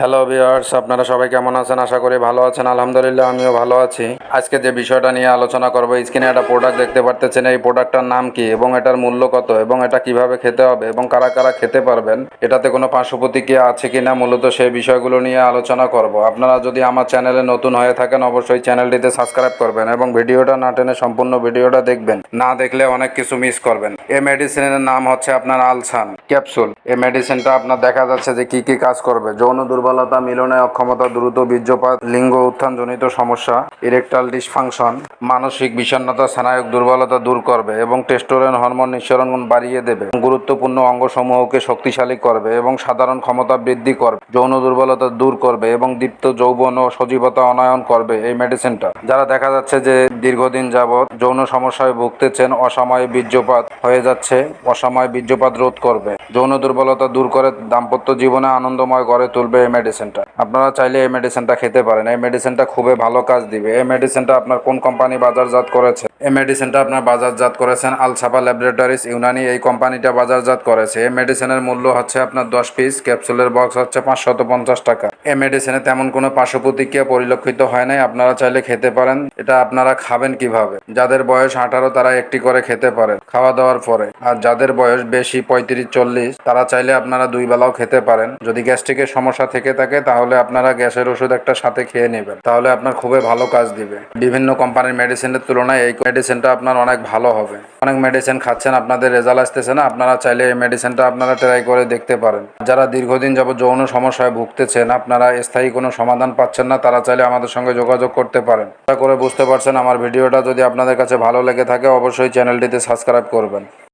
Hello viewers আপনারা সবাই কেমন আছেন? আশা করি ভালো আছেন। আলহামদুলিল্লাহ, আমিও ভালো আছি। আজকে যে বিষয়টা নিয়ে আলোচনা করব স্ক্রিনে একটা প্রোডাক্ট দেখতে পারতেছেন। এই প্রোডাক্টটার নাম কি এবং এটার মূল্য কত এবং এটা কীভাবে খেতে হবে এবং কারা কারা খেতে পারবেন? এটাতে কোনো পার্শ্ব প্রতিক্রিয়া আছে কিনা? মূলত সেই বিষয়গুলো নিয়ে আলোচনা করব। আপনারা যদি আমার চ্যানেলে নতুন হয়ে থাকেন, অবশ্যই চ্যানেলটিতে সাবস্ক্রাইব করবেন এবং ভিডিওটা না টেনে সম্পূর্ণ ভিডিওটা দেখবেন। না দেখলে অনেক কিছু মিস করবেন। এই মেডিসিনের নাম হচ্ছে আপনার আলসান ক্যাপসুল এই মেডিসিনটা আপনার দেখা যাচ্ছে যে কি কি কাজ করবে। যৌন দুর্বলতা, মিলনে অক্ষমতা, দ্রুত বীর্যপাত, লিঙ্গ উত্থানজনিত সমস্যা ইরেকটাল ডিসফাংশন মানসিক বিষণ্ণতা, স্নায়ুক দুর্বলতা দূর করবে এবং টেস্টোরেন হরমোন নিঃসরণ বাড়িয়ে দেবে। গুরুত্বপূর্ণ অঙ্গসমূহকে শক্তিশালী করবে এবং সাধারণ ক্ষমতা বৃদ্ধি করবে। যৌন দুর্বলতা দূর করবে এবং দীপ্ত যৌবন ও সজীবতা অনায়ন করবে এই মেডিসিনটা যারা দেখা যাচ্ছে যে দীর্ঘদিন যাবৎ যৌন সমস্যায় ভুগতেছেন, অসময়ে বীর্যপাত হয়ে যাচ্ছে, অসময়ে বীর্যপাত রোধ করবে। যৌন দুর্বলতা দূর করে দাম্পত্য জীবনে আনন্দময় গড়ে তুলবে এই মেডিসিনটা আপনারা চাইলে এই মেডিসিনটা খেতে পারেন। এই মেডিসিনটা খুবই ভালো কাজ দিবে। এই মেডিসিনটা আপনার কোন কোম্পানি বাজারজাত করেছে? এই মেডিসিনটা আপনার বাজারজাত করেছেন আলসাফা ল্যাবরেটরিজ ইউনানি, এই কোম্পানিটা বাজারজাত করেছে। এই মেডিসিনের মূল্য হচ্ছে আপনার দশ পিস, ক্যাপসুলের বক্স হচ্ছে পাঁচশত পঞ্চাশ টাকা। এই মেডিসিনে তেমন কোনো পার্শ্ব প্রতিক্রিয়া পরিলক্ষিত হয় নাই, আপনারা চাইলে খেতে পারেন। এটা আপনারা খাবেন কীভাবে? যাদের বয়স আঠারো, তারা একটি করে খেতে পারেন খাওয়া দাওয়ার পরে। আর যাদের বয়স বেশি, পঁয়ত্রিশ, চল্লিশ, তারা চাইলে আপনারা দুই বেলাও খেতে পারেন। যদি গ্যাস্ট্রিকের সমস্যা থেকে থাকে, তাহলে আপনারা গ্যাসের ওষুধ একটা সাথে খেয়ে নেবেন। তাহলে আপনার খুবই ভালো কাজ দিবে। বিভিন্ন কোম্পানির মেডিসিনের তুলনায় এই মেডিসিনটা আপনার অনেক ভালো হবে। অনেক মেডিসিন খাচ্ছেন, আপনাদের রেজাল্ট আসতেছে না, আপনারা চাইলে এই মেডিসিনটা আপনারা ট্রাই করে দেখতে পারেন। যারা দীর্ঘদিন যাবত যৌন সমস্যায় ভুগতেছেন, আপনারা স্থায়ী কোনো সমাধান পাচ্ছেন না, তারা চাইলে আমাদের সঙ্গে যোগাযোগ করতে পারেন। আশা করে বুঝতে পারছেন, আমার ভিডিওটা যদি আপনাদের কাছে ভালো লেগে থাকে, অবশ্যই চ্যানেলটিতে সাবস্ক্রাইব করবেন।